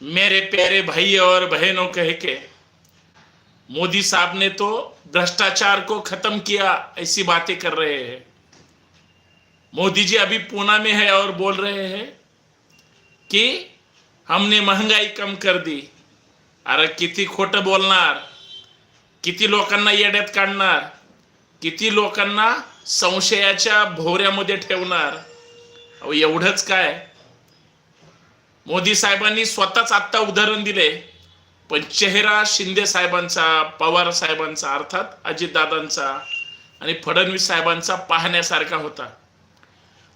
मेरे प्यारे भाई और बहनों कह के मोदी साहब ने तो भ्रष्टाचार को खत्म किया ऐसी बातें कर रहे हैं। मोदी जी अभी पूना में है और बोल रहे हैं की हमने महंगाई कम कर दी। अरे किती खोटं बोलणार किती लोकांना येड्यात काढणार किती लोकांना संशयाच्या भोवऱ्यामध्ये ठेवणार। अहो एवढंच काय? मोदी साहेबांनी स्वतःच आत्ता उदाहरण दिले. पण चेहरा शिंदे साहेबांचा पवार साहेबांचा अर्थात अजितदादांचा आणि फडणवीस साहेबांचा पाहण्यासारखा होता.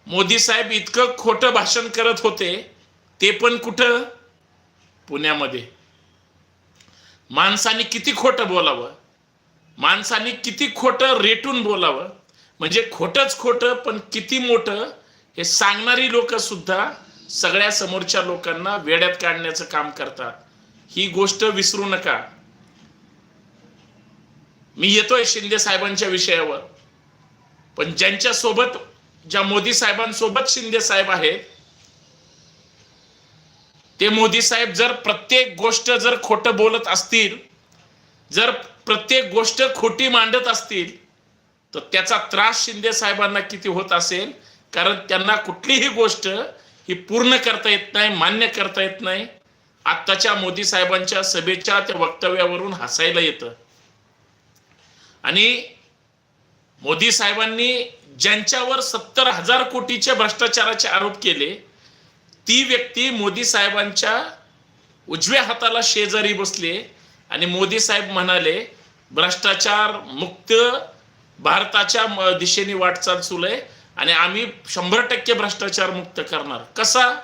मोदी साहेब इतकं खोटं भाषण करत होते ते पण कुठं? पुण्यामध्ये. माणसाने किती खोटं बोलावं? माणसाने किती खोटं रेटून बोलावं? म्हणजे खोटंच खोटं पण किती मोठं हे सांगणारी लोक सुद्धा सगळ्या समोरच्या लोकांना वेड्यात काढण्याचं काम करतात. ही गोष्ट विसरू नका. मी येतोय शिंदे साहेबांच्या विषयावर. पण ज्यांच्या सोबत ज्या मोदी साहेबांसोबत शिंदे साहेब आहेत ते मोदी साहेब जर प्रत्येक गोष्ट जर खोटं बोलत असतील जर प्रत्येक गोष्ट खोटी मांडत असतील तर त्याचा त्रास शिंदे साहेबांना किती होत असेल? कारण त्यांना कुठलीही गोष्ट ही पूर्ण करता येत नाही मान्य करता येत नाही. आत्ताच्या मोदी साहेबांच्या सभेच्या त्या वक्तव्यावरून हसायला येतं. आणि मोदी साहेबांनी ज्यांच्यावर सत्तर हजार कोटीचे भ्रष्टाचाराचे आरोप केले ती व्यक्ती मोदी साहेबांच्या उजव्या हाताला शेजारी बसले आणि मोदी साहेब म्हणाले भ्रष्टाचार मुक्त भारताच्या दिशेने वाटचाल सुरू आहे. आणि आम्ही शंभर टक्के भ्रष्टाचार मुक्त करणार. कसा?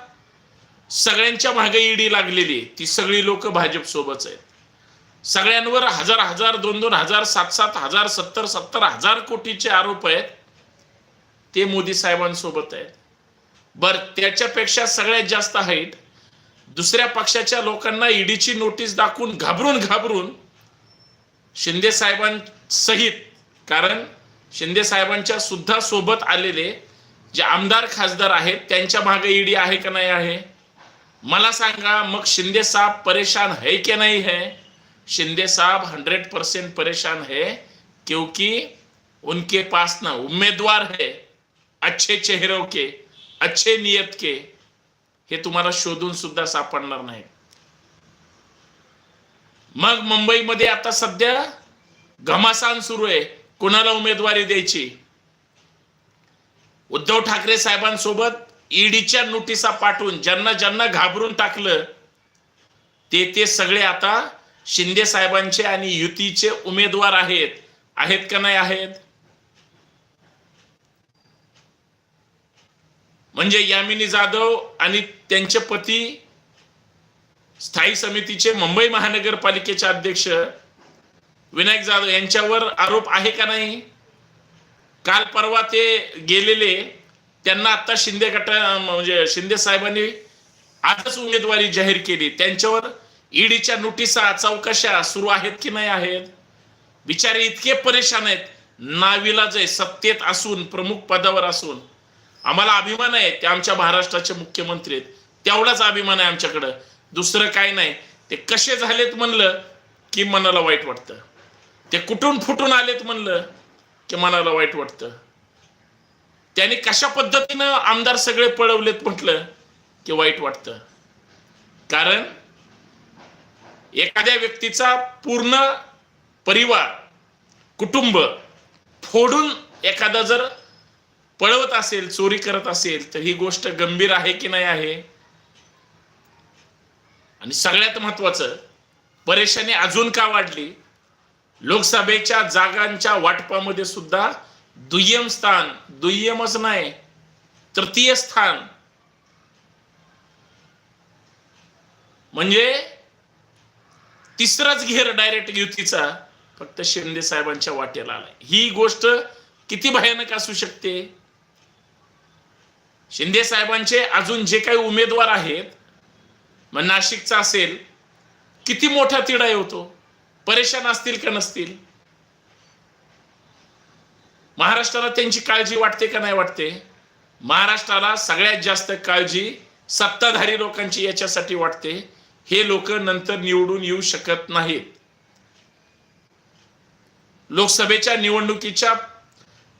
सगळ्यांच्या मागे ईडी लागलेली ती सगळी लोक भाजपसोबतच आहेत. सगळ्यांवर हजार हजार दोन दोन हजार सात सात हजार सत्तर सत्तर हजार कोटीचे आरोप आहेत. ते मोदी साहेबांसोबत आहेत. बर त्याच्यापेक्षा सगळ्यात जास्त हाईट दुसऱ्या पक्षाच्या लोकांना ईडीची नोटीस दाखवून घाबरून घाबरून शिंदे साहेबांसहित कारण शिंदे साहेबांच्या सुद्धा सोबत आलेले जे आमदार खासदार आहेत त्यांच्या मागे ईडी आहे का नाही आहे? मला सांगा मग शिंदे साहेब परेशान है कि नाही है? शिंदे साहब हंड्रेड परसेंट परेशान है क्योंकि उनके पास ना उम्मीदवार है अच्छे चेहरों के अच्छे नियत के हे तुम्हाला शोधून सुद्धा सापडणार नाही. मग मुंबईमध्ये आता सध्या घमासान सुरू आहे. कोणाला उमेदवारी द्यायची? उद्धव ठाकरे साहेबांसोबत ईडीच्या नोटिसा पाठवून ज्यांना ज्यांना घाबरून टाकलं ते ते सगळे आता शिंदे साहेबांचे आणि युतीचे उमेदवार आहेत. आहेत का नाही आहेत? म्हणजे यामिनी जाधव आणि त्यांचे पती स्थायी समितीचे मुंबई महानगरपालिकेचे अध्यक्ष विनायक जाधव यांच्यावर आरोप आहे का नाही? काल परवा ते गेलेले त्यांना आता शिंदे गटा म्हणजे शिंदे साहेबांनी आजच उमेदवारी जाहीर केली. त्यांच्यावर ईडीच्या नोटिसा चौकशा सुरू आहेत की नाही आहेत? बिचारे इतके परेशान आहेत. नाविलाज आहे सत्तेत असून प्रमुख पदावर असून आम्हाला अभिमान आहे. ते आमच्या महाराष्ट्राचे मुख्यमंत्री आहेत. तेवढाच अभिमान आहे आमच्याकडं. दुसरं काय नाही. ते कसे झालेत म्हणलं की मनाला वाईट वाटतं. ते कुठून फुटून आलेत म्हणलं की मनाला वाईट वाटतं. त्यांनी कशा पद्धतीनं आमदार सगळे पळवलेत म्हटलं की वाईट वाटतं. कारण एखाद्या व्यक्तीचा पूर्ण परिवार कुटुंब फोडून एखादा जर पळवत असेल चोरी करत असेल तर ही गोष्ट गंभीर आहे की नाही आहे? आणि सगळ्यात महत्वाचं परेशानी अजून का वाढली? लोकसभेच्या जागांच्या वाटपामध्ये सुद्धा दुय्यम स्थान दुय्यमच नाही तृतीय स्थान. म्हणजे तिसराच घेर डायरेक्ट युतीचा फक्त शिंदे साहेबांच्या वाटेला आलाय. ही गोष्ट किती भयानक असू शकते? शिंदे साहेबांचे अजून जे काही उमेदवार आहेत मग नाशिकचा असेल किती मोठा तिढा येतो? परेशान असतील का नसतील? महाराष्ट्राला त्यांची काळजी वाटते का नाही वाटते? महाराष्ट्राला सगळ्यात जास्त काळजी सत्ताधारी लोकांची याच्यासाठी वाटते. हे लोक नंतर निवडून येऊ शकत नाहीत. लोकसभेच्या निवडणुकीच्या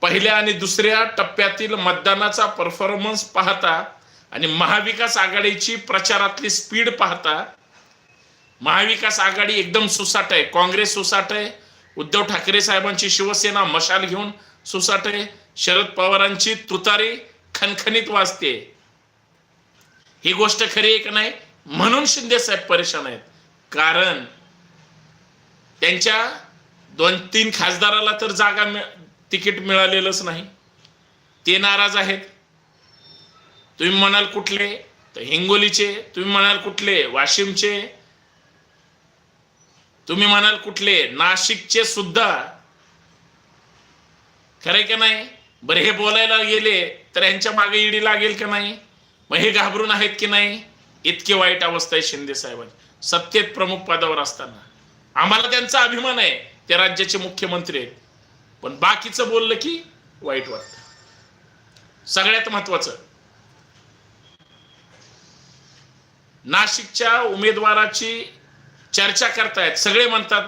पहिल्या आणि दुसऱ्या टप्प्यातील मतदानाचा परफॉर्मन्स पाहता आणि महाविकास आघाडीची प्रचारातली स्पीड पाहता महाविकास आघाडी एकदम सुसाट आहे. काँग्रेस सुसाट आहे. उद्धव ठाकरे साहेबांची शिवसेना मशाल घेऊन सुसाट आहे. शरद पवारांची तुतारी खणखणीत वाजते. ही गोष्ट खरी आहे का नाही? म्हणून शिंदे साहेब परेशान आहेत. कारण त्यांच्या दोन तीन खासदाराला तर जागा तिकीट मिळालेलंच नाही. ते नाराज आहेत. तुम्ही म्हणाल कुठले? तर हिंगोलीचे तुम्ही म्हणाल कुठले? वाशिमचे तुम्ही म्हणाल कुठले? नाशिकचे सुद्धा. खरंय का नाही? बरं हे बोलायला गेले तर यांच्या मागे ईडी लागेल का नाही? मग हे घाबरून आहेत की नाही? इतकी वाईट अवस्था आहे शिंदे साहेबांची. सत्तेत प्रमुख पदावर असताना. आम्हाला त्यांचा अभिमान आहे. ते राज्याचे मुख्यमंत्री आहेत. पण बाकीचं बोललं की वाईट वाटतं. सगळ्यात महत्वाचं. नाशिकच्या उमेदवाराची चर्चा करतायत. सगळे म्हणतात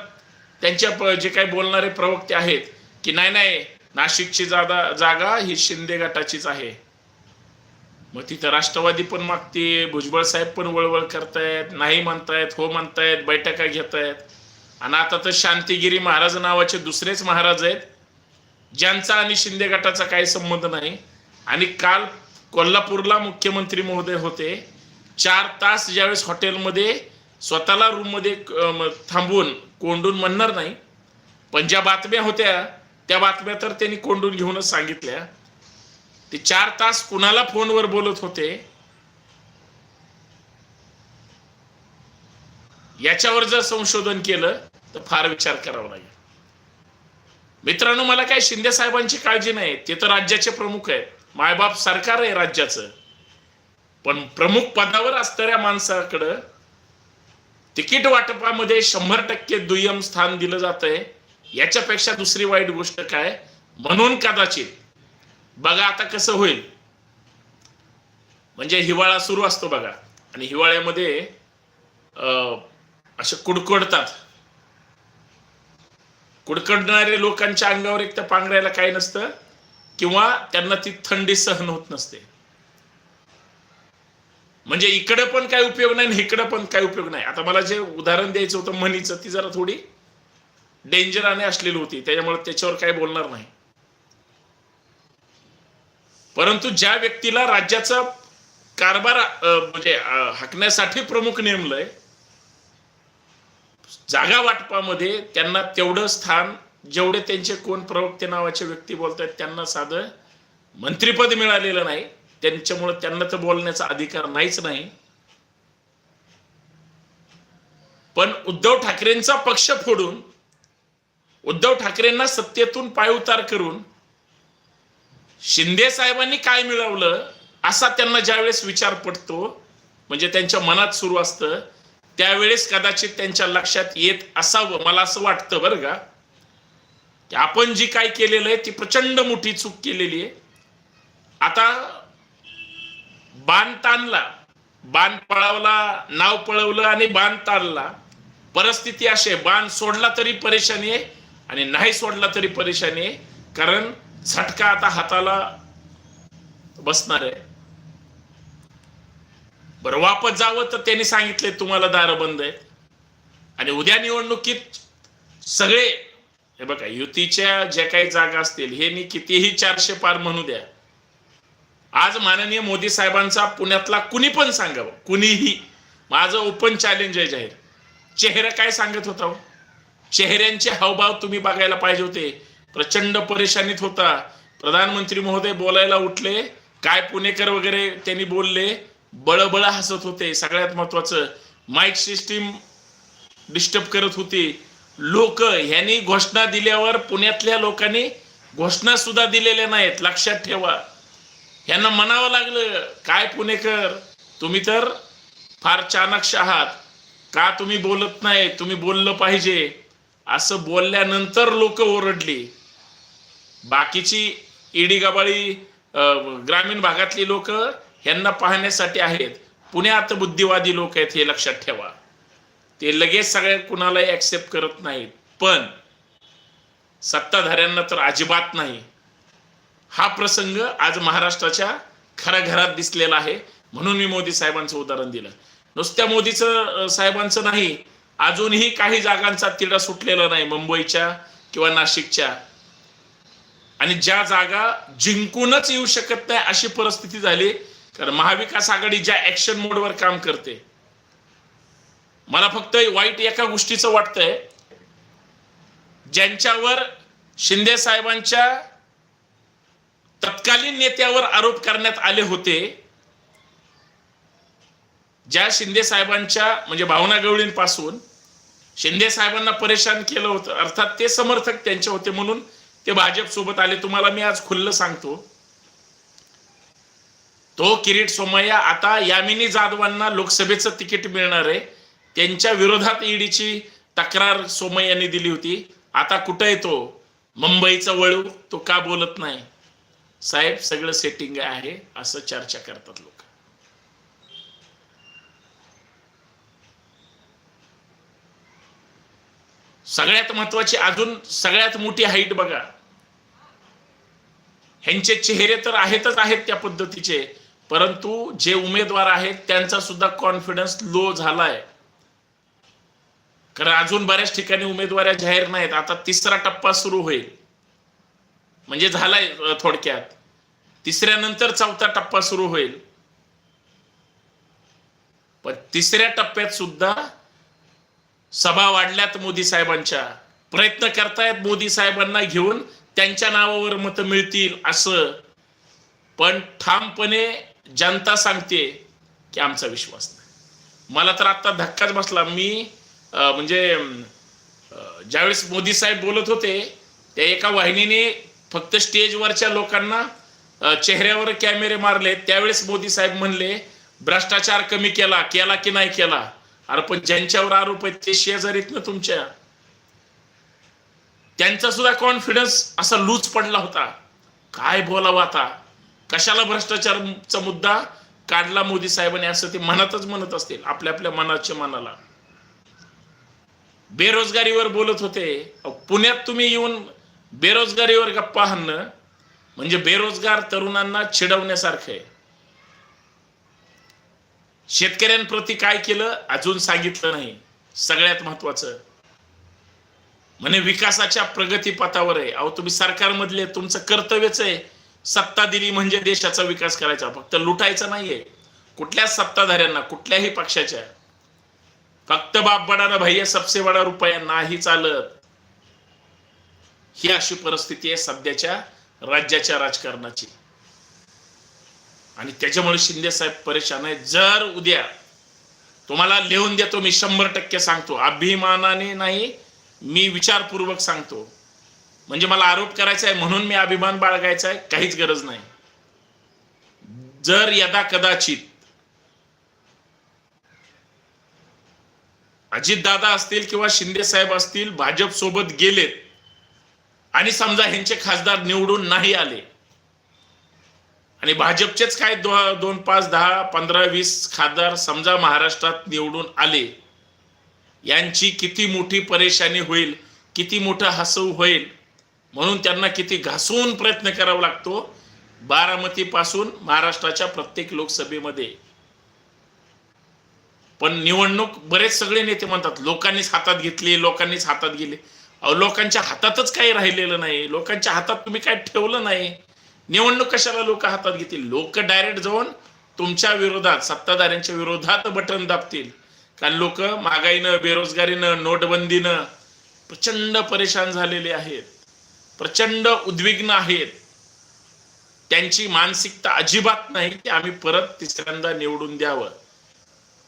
त्यांच्या जे काही बोलणारे प्रवक्ते आहेत की नाही नाही नाशिकची जागा जागा ही शिंदे गटाचीच आहे. मग तिथं राष्ट्रवादी पण मागते भुजबळ साहेब पण वळवळ करतायत नाही म्हणतायत हो म्हणतायत बैठका घेतायत. आणि आता तर शांतिगिरी महाराज नावाचे दुसरेच महाराज आहेत ज्यांचा आणि शिंदे गटाचा काही संबंध नाही. आणि काल कोल्हापूरला मुख्यमंत्री महोदय होते. चार तास ज्यावेळेस हॉटेलमध्ये स्वतःला रूममध्ये थांबवून कोंडून म्हणणार नाही. पण ज्या बातम्या होत्या त्या बातम्या तर त्यांनी कोंडून घेऊनच सांगितल्या. ते चार तास कुणाला फोनवर बोलत होते? याच्यावर जर संशोधन केलं तर फार विचार करावा लागेल. मित्रांनो मला काय शिंदे साहेबांची काळजी नाही ते तर राज्याचे प्रमुख आहेत. मायबाप सरकार आहे राज्याचं. पण प्रमुख पदावर असणाऱ्या माणसाकडं तिकीट वाटपामध्ये शंभर टक्के दुय्यम स्थान दिलं जात आहे याच्यापेक्षा दुसरी वाईट गोष्ट काय? म्हणून कदाचित बघा आता कसं होईल. म्हणजे हिवाळा सुरू असतो बघा. आणि हिवाळ्यामध्ये अं, असे कुडकुडतात. कुडकडणारे लोकांच्या अंगावर एक तर पांघरायला काही नसतं किंवा त्यांना ती थंडी सहन होत नसते. म्हणजे इकडे पण काय उपयोग नाही आणि इकडे पण काय उपयोग नाही. आता मला जे उदाहरण द्यायचं होतं म्हणीचं ती जरा थोडी डेंजराने असलेली होती. त्याच्यामुळे त्याच्यावर काही बोलणार नाही. परंतु ज्या व्यक्तीला राज्याचा कारभार म्हणजे हाकण्यासाठी प्रमुख नेमलंय जागा वाटपामध्ये त्यांना तेवढं स्थान जेवढे त्यांचे कोण प्रवक्ते नावाचे व्यक्ती बोलतात त्यांना साधं मंत्रीपद मिळालेलं नाही. त्यांच्यामुळे त्यांना तर बोलण्याचा अधिकार नाहीच नाही. पण उद्धव ठाकरेंचा पक्ष फोडून उद्धव ठाकरेंना सत्तेतून पायउतार करून शिंदे साहेबांनी काय मिळवलं असा त्यांना ज्यावेळेस विचार पडतो म्हणजे त्यांच्या मनात सुरू असतं त्यावेळेस कदाचित त्यांच्या लक्षात येत असावं मला असं वाटतं बरं का. की आपण जी काय केलेलं आहे ती प्रचंड मोठी चूक केलेली आहे. आता बाण ताणला. बाण पळवला नाव पळवलं आणि बाण ताणला. परिस्थिती अशी आहे बाण सोडला तरी परेशानी आहे आणि नाही सोडला तरी परेशानी आहे. कारण झटका आता हाताला बसणार आहे. बरं वापस जावं तर त्यांनी सांगितले तुम्हाला दार बंद आहेत. आणि उद्या निवडणुकीत सगळे हे बघा युतीच्या ज्या काही जागा असतील हे मी कितीही चारशे पार म्हणू द्या. आज माननीय मोदी साहेबांचा पुण्यातला कुणी पण सांगावं कुणीही. माझं ओपन चॅलेंज आहे जाहीर. चेहरा काय सांगत होता हो? चेहऱ्यांचे हावभाव तुम्ही बघायला पाहिजे होते. प्रचंड परेशानीत होता. प्रधानमंत्री महोदय बोलायला उठले. काय पुणेकर वगैरे त्यांनी बोलले. बळबळ हसत होते सगळ्यात महत्वाचं. माईक सिस्टीम डिस्टर्ब करत होती. लोक ह्यांनी घोषणा दिल्यावर पुण्यातल्या लोकांनी घोषणा सुद्धा दिलेल्या नाहीत. लक्षात ठेवा. यांना म्हणावं लागलं काय पुणेकर तुम्ही तर फार चाणक्ष आहात. का तुम्ही बोलत नाही? तुम्ही बोललं पाहिजे. असं बोलल्यानंतर लोक ओरडली. बाकीची ईडी गबाळी ग्रामीण भागातली लोक ह्यांना पाहण्यासाठी आहेत. पुण्यात बुद्धिवादी लोक आहेत हे लक्षात ठेवा. ते लगेच सगळ्या कुणालाही ऍक्सेप्ट करत नाहीत. पण सत्ताधाऱ्यांना तर अजिबात नाही. हा प्रसंग आज महाराष्ट्राच्या खऱ्या घरात दिसलेला आहे. म्हणून मी मोदी साहेबांचं उदाहरण दिलं. नुसत्या मोदीचं साहेबांचं नाही अजूनही काही जागांचा तिढा सुटलेला नाही मुंबईच्या किंवा नाशिकच्या. आणि ज्या जागा जिंकूनच येऊ शकत नाही अशी परिस्थिती झाली कारण महाविकास आघाडी ज्या ऍक्शन मोडवर काम करते मला फक्त वाईट एका गोष्टीचं वाटतंय ज्यांच्यावर शिंदे साहेबांच्या तत्कालीन नेत्यावर आरोप करण्यात आले होते. ज्या शिंदे साहेबांच्या म्हणजे भावना गवळींपासून शिंदे साहेबांना परेशान केलं होतं. अर्थात ते समर्थक त्यांचे होते म्हणून ते भाजप सोबत आले. तुम्हाला मी आज खुल्लं सांगतो. तो किरीट सोमय्या आता यामिनी जाधवांना लोकसभेचं तिकीट मिळणार आहे. त्यांच्या विरोधात ईडीची तक्रार सोमय्यांनी दिली होती. आता कुठं येतो तो? मुंबईचा वळू तो का बोलत नाही? साहेब सगळं सेटिंग आहे असं चर्चा करतात लोक. सगळ्यात महत्वाची अजून सगळ्यात मोठी हाईट बघा. ह्यांचे चेहरे तर आहेतच आहेत त्या पद्धतीचे परंतु जे उमेदवार आहेत त्यांचा सुद्धा कॉन्फिडन्स लो झालाय. कारण अजून बऱ्याच ठिकाणी उमेदवाऱ्या जाहीर नाहीत. आता तिसरा टप्पा सुरू होईल. म्हणजे झालाय थोडक्यात. तिसऱ्यानंतर चौथा टप्पा सुरू होईल. पण तिसऱ्या टप्प्यात सुद्धा सभा वाढल्यात मोदी साहेबांच्या. प्रयत्न करतायत मोदी साहेबांना घेऊन त्यांच्या नावावर मतं मिळतील असं. पण ठामपणे जनता सांगते की आमचा विश्वास नाही. मला तर आता धक्काच बसला. मी म्हणजे ज्यावेळेस मोदी साहेब बोलत होते त्या एका वाहिनीने फक्त स्टेजवरच्या लोकांना चेहऱ्यावर कॅमेरे मारले. त्यावेळेस मोदी साहेब म्हणले भ्रष्टाचार कमी केला केला की नाही केला? अरे पण ज्यांच्यावर आरोप आहेत ते शेजारीत ना तुमच्या. त्यांचा सुद्धा कॉन्फिडन्स असा लूज पडला होता. काय बोलावं आता? कशाला भ्रष्टाचारचा मुद्दा काढला मोदी साहेबांनी? असं ते मनातच म्हणत असतील आपल्या आपल्या मनाच्या मनाला. बेरोजगारीवर बोलत होते. पुण्यात तुम्ही येऊन बेरोजगारीवर गप्पा हाणणं म्हणजे बेरोजगार तरुणांना चिडवण्यासारखं आहे. शेतकऱ्यांप्रती काय केलं अजून सांगितलं नाही. सगळ्यात महत्वाचं म्हणे विकासाच्या प्रगतीपथावर आहे. अहो तुम्ही सरकारमधले तुमचं कर्तव्यच आहे. सत्ता दिली म्हणजे देशाचा विकास करायचा. फक्त लुटायचा नाहीये. कुठल्याच सत्ताधाऱ्यांना कुठल्याही पक्षाच्या. फक्त बाप बडा ना भैया सबसे बडा रुपया नाही चालत. ही अशी परिस्थिती आहे सध्याच्या राज्याच्या राजकारणाची. आणि त्याच्यामुळे शिंदे साहेब परेशान आहे जर उद्या तुम्हाला लिहून देतो मी शंभर टक्के सांगतो. अभिमानाने नाही मी विचारपूर्वक सांगतो. म्हणजे मला आरोप करायचा आहे म्हणून मी अभिमान बाळगायचा आहे काहीच गरज नाही. जर यदा कदाचित अजितदादा असतील किंवा शिंदे साहेब असतील भाजप सोबत गेलेत आणि समजा ह्यांचे खासदार निवडून नाही आले. आणि भाजपचेच काय दो, दोन पाच दहा पंधरा वीस खासदार समजा महाराष्ट्रात निवडून आले यांची किती मोठी परेशानी होईल किती मोठं हसव होईल म्हणून त्यांना किती घासून प्रयत्न करावा लागतो बारामतीपासून महाराष्ट्राच्या प्रत्येक लोकसभेमध्ये. पण निवडणूक बरेच सगळे नेते म्हणतात लोकांनीच हातात घेतली लोकांनीच हातात गेले. अहो लोकांच्या हातातच काही राहिलेलं नाही. लोकांच्या हातात तुम्ही काय ठेवलं नाही. निवडणूक कशाला लोक हातात घेतील? लोक डायरेक्ट जाऊन तुमच्या विरोधात सत्ताधाऱ्यांच्या विरोधात बटन दाबतील. कारण लोक महागाईनं बेरोजगारीनं नोटबंदीनं प्रचंड परेशान झालेले आहेत. प्रचंड उद्विग्न आहेत. त्यांची मानसिकता अजिबात नाही की आम्ही परत तिसऱ्यांदा निवडून द्यावं.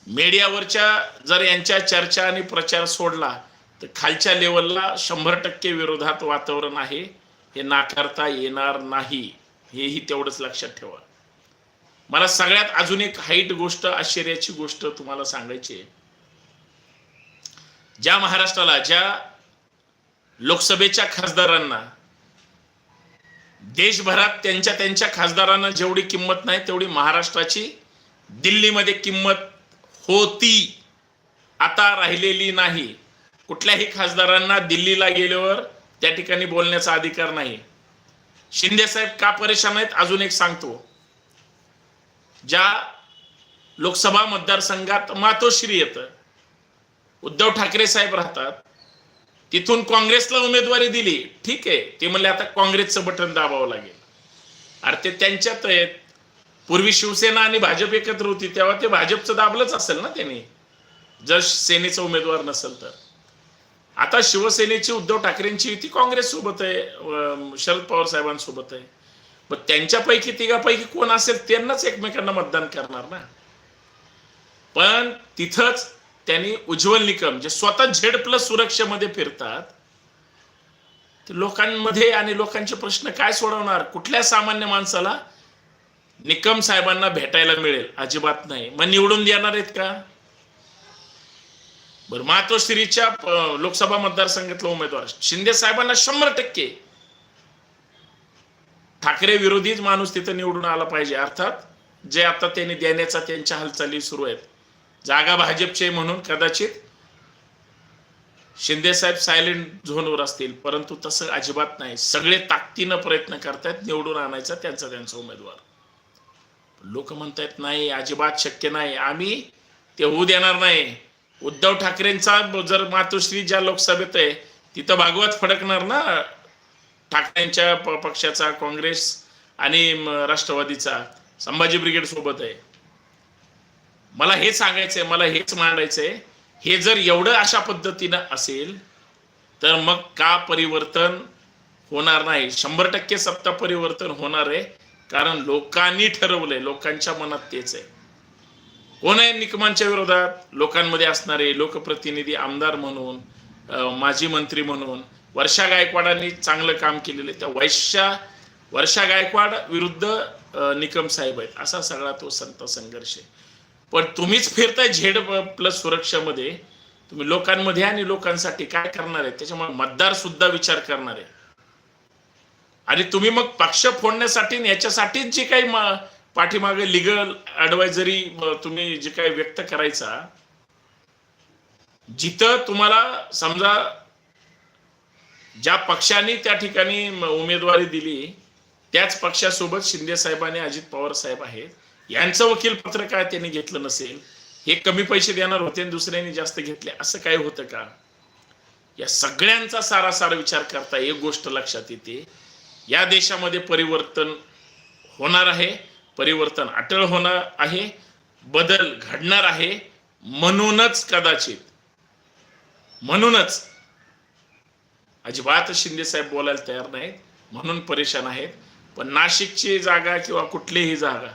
मीडियावरच्या जर यांच्या चर्चा आणि प्रचार सोडला तर खालच्या लेवलला शंभर टक्के विरोधात वातावरण आहे. हे नाकारता येणार नाही. हेही तेवढंच लक्षात ठेवा. मला सगळ्यात अजून एक हाईट गोष्ट आश्चर्याची गोष्ट तुम्हाला सांगायची आहे. ज्या महाराष्ट्राला ज्या लोकसभेच्या खासदारांना देशभरात त्यांच्या त्यांच्या खासदारांना जेवढी किंमत नाही तेवढी महाराष्ट्राची दिल्लीमध्ये किंमत होती. आता राहिलेली नाही. कुठल्याही खासदारांना दिल्लीला गेल्यावर त्या ठिकाणी बोलण्याचा अधिकार नाही. शिंदे साहेब का परेशान आहेत? अजून एक सांगतो. ज्या लोकसभा मतदारसंघात मातोश्री येतं उद्धव ठाकरे साहेब राहतात तिथून काँग्रेसला उमेदवारी दिली. ठीक आहे ते म्हणले आता काँग्रेसचं बटन दाबावं लागेल. अरे ते त्यांच्यात आहेत. पूर्वी शिवसेना आणि भाजप एकत्र होती तेव्हा ते भाजपचं दाबलंच असेल ना त्यांनी. जर सेनेचा उमेदवार नसेल तर. आता शिवसेनेची उद्धव ठाकरेंची युती काँग्रेस सोबत आहे शरद पवार साहेबांसोबत आहे. मग त्यांच्यापैकी तिघापैकी कोण असेल त्यांनाच एकमेकांना मतदान करणार ना? पण तिथंच त्यांनी उज्ज्वल निकम जे स्वतः झेड प्लस सुरक्षेमध्ये फिरतात ते लोकांमध्ये आणि लोकांचे प्रश्न काय सोडवणार? कुठल्या सामान्य माणसाला निकम साहेबांना भेटायला मिळेल? अजिबात नाही. मग निवडून देणार आहेत का? बरं मातोश्रीच्या लोकसभा मतदारसंघातला उमेदवार. शिंदे साहेबांना शंभर टक्के. ठाकरे विरोधीच माणूस तिथं निवडून आला पाहिजे. अर्थात जे आता त्यांनी देण्याचा त्यांच्या हालचाली सुरू आहेत. जागा भाजपचे म्हणून कदाचित शिंदे साहेब सायलेंट झोनवर असतील परंतु तसं अजिबात नाही. सगळे ताकदीनं प्रयत्न करतायत निवडून आणायचा त्यांचा त्यांचा उमेदवार. लोक म्हणतायत नाही अजिबात शक्य नाही. आम्ही ते होऊ देणार नाही. उद्धव ठाकरेंचा जर मातोश्री ज्या लोकसभेत आहे तिथं भागवत फडकणार ना? ठाकरेंच्या पक्षाचा काँग्रेस आणि राष्ट्रवादीचा संभाजी ब्रिगेड सोबत आहे. मला हे सांगायचंय मला हेच मांडायचंय हे जर एवढं अशा पद्धतीनं असेल तर मग का परिवर्तन होणार नाही? शंभर टक्के सत्ता परिवर्तन होणार आहे कारण लोकांनी ठरवलंय लोकांच्या मनात तेच आहे. कोण आहे निकमांच्या विरोधात लोकांमध्ये असणारे लोकप्रतिनिधी आमदार म्हणून माजी मंत्री म्हणून वर्षा गायकवाडांनी चांगलं काम केलेलं आहे. त्या वैश्या वर्षा गायकवाड विरुद्ध निकम साहेब आहेत. असा सगळा तो संत संघर्ष आहे. पण तुम्हीच फिरताय झेड प्लस सुरक्षामध्ये. तुम्ही लोकांमध्ये आणि लोकांसाठी काय करणार आहे? त्याच्यामुळे मतदार सुद्धा विचार करणार आहे. आणि तुम्ही मग पक्ष फोडण्यासाठी याच्यासाठीच जे काही पाठीमागे लिगल ऍडवायझरी तुम्ही जे काही व्यक्त करायचा जिथं तुम्हाला समजा ज्या पक्षाने त्या ठिकाणी उमेदवारी दिली त्याच पक्षासोबत शिंदे साहेबाने अजित पवार साहेब आहेत यांचं वकील पत्र काय त्यांनी घेतलं नसेल हे कमी पैसे देणार होते आणि दुसऱ्यांनी जास्त घेतले असं काय होतं का? या सगळ्यांचा सारासार विचार करता एक गोष्ट लक्षात येते या देशामध्ये परिवर्तन होणार आहे परिवर्तन अटळ होणार आहे बदल घडणार आहे म्हणूनच कदाचित. म्हणूनच. अजिबात शिंदे साहेब बोलायला तयार नाहीत म्हणून परेशान आहेत. पण नाशिकची जागा किंवा कुठलीही जागा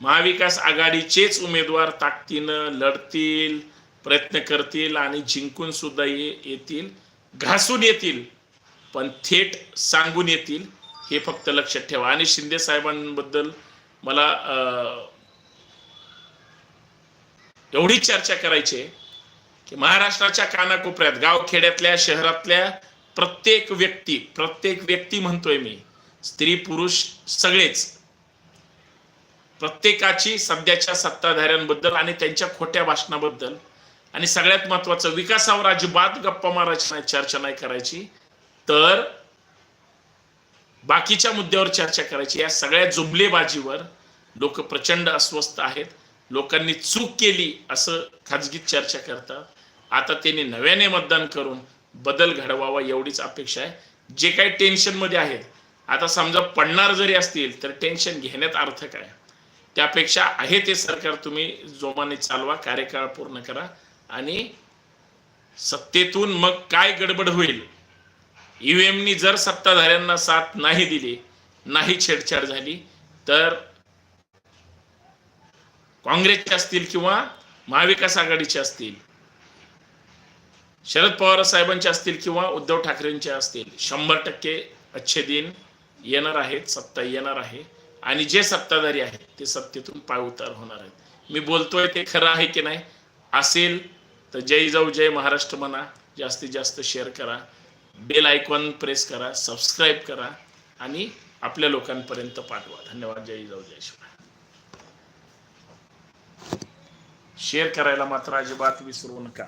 महाविकास आघाडीचेच उमेदवार ताकदीनं लढतील प्रयत्न करतील आणि जिंकून सुद्धा ये येतील घासून येतील पण थेट सांगून येतील हे फक्त लक्षात ठेवा. आणि शिंदे साहेबांबद्दल मला अं, एवढी चर्चा करायची की महाराष्ट्राच्या कानाकोपऱ्यात गावखेड्यातल्या शहरातल्या प्रत्येक व्यक्ती प्रत्येक व्यक्ती म्हणतोय मी स्त्री पुरुष सगळेच प्रत्येकाची सध्याच्या सत्ताधाऱ्यांबद्दल आणि त्यांच्या खोट्या भाषणाबद्दल आणि सगळ्यात महत्वाचं विकासावर अजिबात गप्पा मारायची नाही चर्चा नाही करायची. तर बाकीच्या मुद्द्यावर चर्चा करायची. या सगळ्या जुमलेबाजीवर लोक प्रचंड अस्वस्थ आहेत. लोकांनी चूक केली असं खाजगीत चर्चा करतात. आता त्यांनी नव्याने मतदान करून बदल घडवावा एवढीच अपेक्षा आहे. जे काही टेन्शनमध्ये आहेत. आता समजा पडणार जरी असतील तर टेन्शन घेण्यात अर्थ काय? त्यापेक्षा आहे ते सरकार तुम्ही जोमाने चालवा कार्यकाळ पूर्ण करा आणि सत्तेतून मग काय गडबड होईल? ईव्हीएमनी जर सत्ताधाऱ्यांना साथ नाही दिली नाही छेडछाड झाली तर काँग्रेसचे असतील किंवा महाविकास आघाडीचे असतील शरद पवार साहेबांचे असतील किंवा उद्धव ठाकरेंचे असतील शंभर टक्के अच्छे दिन येणार आहेत सत्ता येणार आहे. आणि जे सत्ताधारी आहेत ते सत्तेतून पाय उतार होणार आहेत. मी बोलतोय ते खरं आहे की नाही? असेल तर जय जाऊ जय महाराष्ट्र म्हणा. जास्तीत जास्त शेअर करा. बेल आयकॉन प्रेस करा सबस्क्राईब करा आणि आपल्या लोकांपर्यंत पाठवा. धन्यवाद. जय जाऊ जय शिवाय. शेअर करायला मात्र अजिबात विसरू नका.